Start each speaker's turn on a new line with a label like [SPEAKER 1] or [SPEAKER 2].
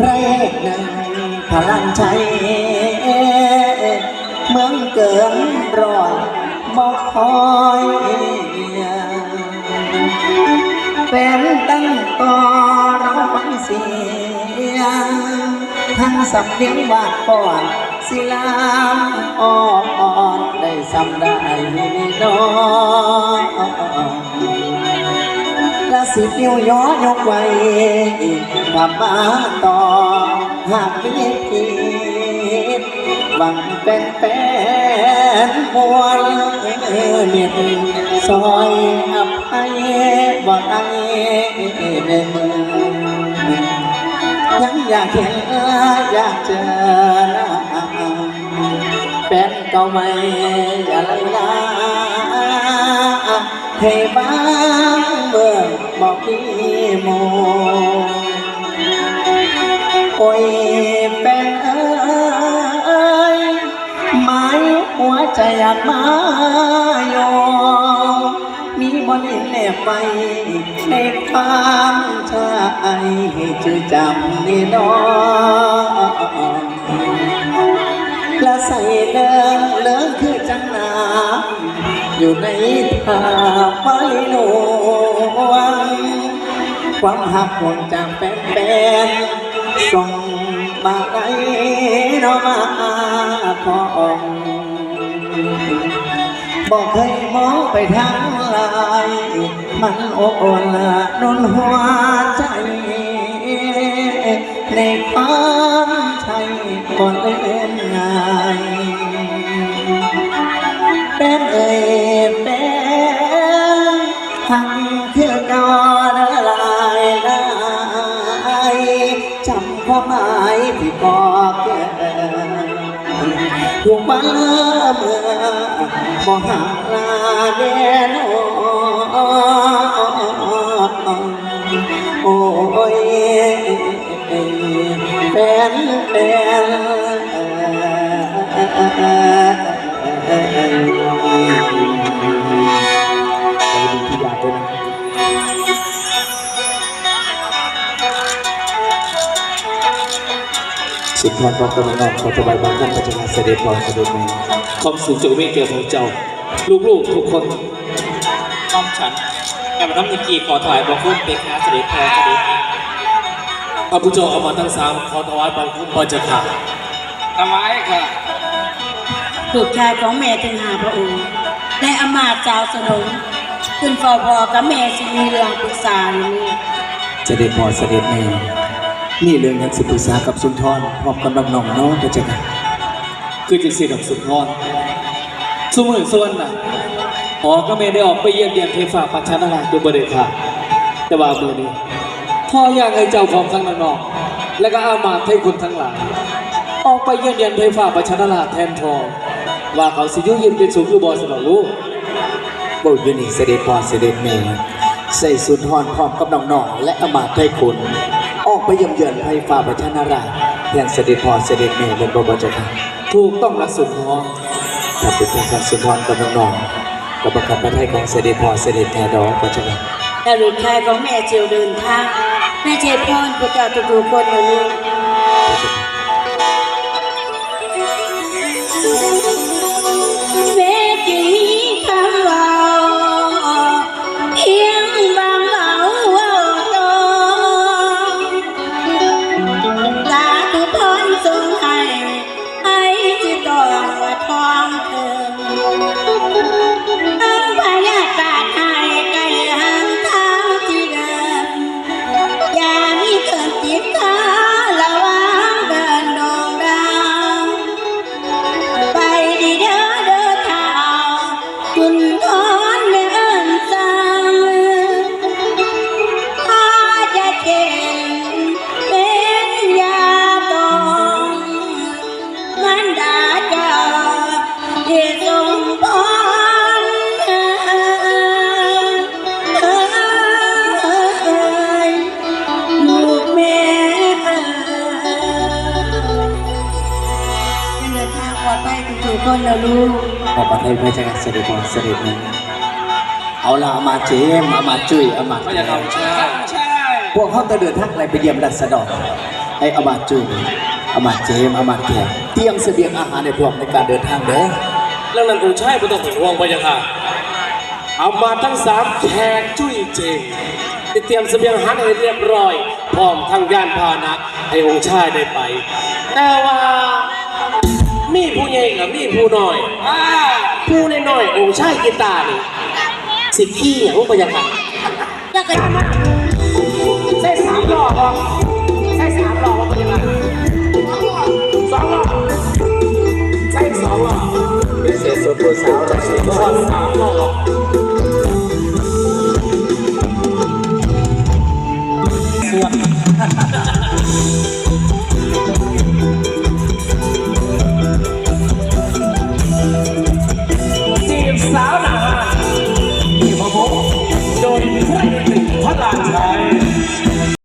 [SPEAKER 1] พระเอกนึ่งพลังชัยเมืองเกินร้อยบอกคอยเป็นตั้งต่อเราฟังเสียงทั้งสำเนียงวาดก่อนศิลามอ่อนได้สำได้น้อย สิบนิ้วย้อยกไว้กลับมาต่อหากมีผิดหวังเป็นแฟนมวลเมียซอยอภัยบ่ได้เด้อยังอยากเห็นอยากเจอหน้าเป็นเก่าไหม่อะไรนะให้บ้า เบิ่งบอกพี่โมโอ้ยเป็นเอ้ยหมายหัวใจอยากมาโยมีบนแนบไปในความให้ชื่อจำในน้อง อยู่ในทาไม้หลวงความหักหวงจากแฟนๆส่งมาไกลเนามาพองบอกเคยมองไปทางลายมันโอบอุ่นนนหัวใจในความใช่คนเลย คือเก่าละลายลายจำความหมายที่บอกแก่ถูกบ้านเมื่อบ่หาลาแดนโอ้ยเป็นเป็น สุนทรพร้อมกำลังนอขอถวายความรักพระเจ้าเสด็จพรเสด็จแม่
[SPEAKER 2] ความสุขจะไม่เกี่ยวของเจ้า ลูกๆทุกคนน้อมฉันแอบน้ำมิกีขอถวายบังคุมเป็นคาเสด็จพรเสด็จแม่พระพุทธเจ้าเอามาทั้งสามขอถวายบังคุมพระเจ้าค่ะถวายค่ะ
[SPEAKER 3] ลูกชายของแม่ถึงหาพระองค์ได้อมาตย์เจ้าสนมขึ้นฟอพอกับแม่สิมีเรื่องปรึกษาอยู่นี่
[SPEAKER 1] เสด็จพรเสด็จแม่ นี่เรื่องยากสิปรึกษากับสุนทรพร้อมกำลังน้องน้องพระเจ้าค่ะ
[SPEAKER 2] คือจิตสิดอกสุนทรสมือส่วนน่ะอ๋อก็ไม่ได้ออกไปเยี่ยมเยียนเทฟ้าปัจฉานาราดูบริค่ะ แต่ว่ามือนี้พ่ออยากให้เจ้าของทั้งน้อกๆและก็อามาให้คุณทั้งหลายออกไปเยี่ยมเยียนเทฟ้าปัจฉานาราแทนทองว่าเขาสิยุยินเป็นสุขอยู่บ่สนองลูก
[SPEAKER 1] โบยนี่เสด็จพรเสด็จแม่ใส่สุนทรพร้อมกับน้องๆและอามาตย์ไทยคุณ ไปเยี่ยมเยือนไพฟ้าประชานารายแห่งเสด็จพ่อเสด็จแม่เป็นบวชเจ้าค่ะ
[SPEAKER 2] ถูกต้องละสุนทร
[SPEAKER 1] ถ้าเป็นทางการสุนทรกับน้องกับประคับพระไทยของเสด็จพ่อเสด็จแม่ดอกประจ้า
[SPEAKER 3] แต่ลูกชายของแม่เจียวเดินทางแม่เจพรพระเจ้าทุกๆคนอยู่
[SPEAKER 1] เอ
[SPEAKER 3] ลูกขอ
[SPEAKER 1] บพระไทยพระเจ้าค่ะเสด็จพรเสด็จแม่เอาละอามาเจมส์อามาจุ้ยอามา
[SPEAKER 2] ไม่อยากเอาใช่ใช่
[SPEAKER 4] พวกเขาจะเดินทางอะไรไปเยี่ยมรัษฎรให้อามาตย์จูนอามาตย์เจมส์อามาตย์แขกเตรียมเสบียงอาหารในพวกในการเดินทางเด้อ
[SPEAKER 5] แล้วนั่นองค์ชายไม่ต้องเป็นห่วงไปยังค่ะเอามาทั้งสามแขกจุ้ยเจงได้เตรียมเสบียงอาหารให้เรียบร้อย พร้อมทั้งยานพาหนะให้องค์ชายได้ไป แต่ว่า มีผู้ใหญ่กับมีผู้น้อย อ่าผู้น้อยๆองค์ชายกีตาร์นี่สิขี้อย่างไปยังค่ะ
[SPEAKER 3] อยากกัน
[SPEAKER 5] ใช่สามหล่อพอใช่สามหล่อพอยังไงสองหล่อใช่สองหล่อ
[SPEAKER 4] เป็นเศษส่วนตัวสาวจากสุนทร
[SPEAKER 5] สามหล่อ
[SPEAKER 4] ส่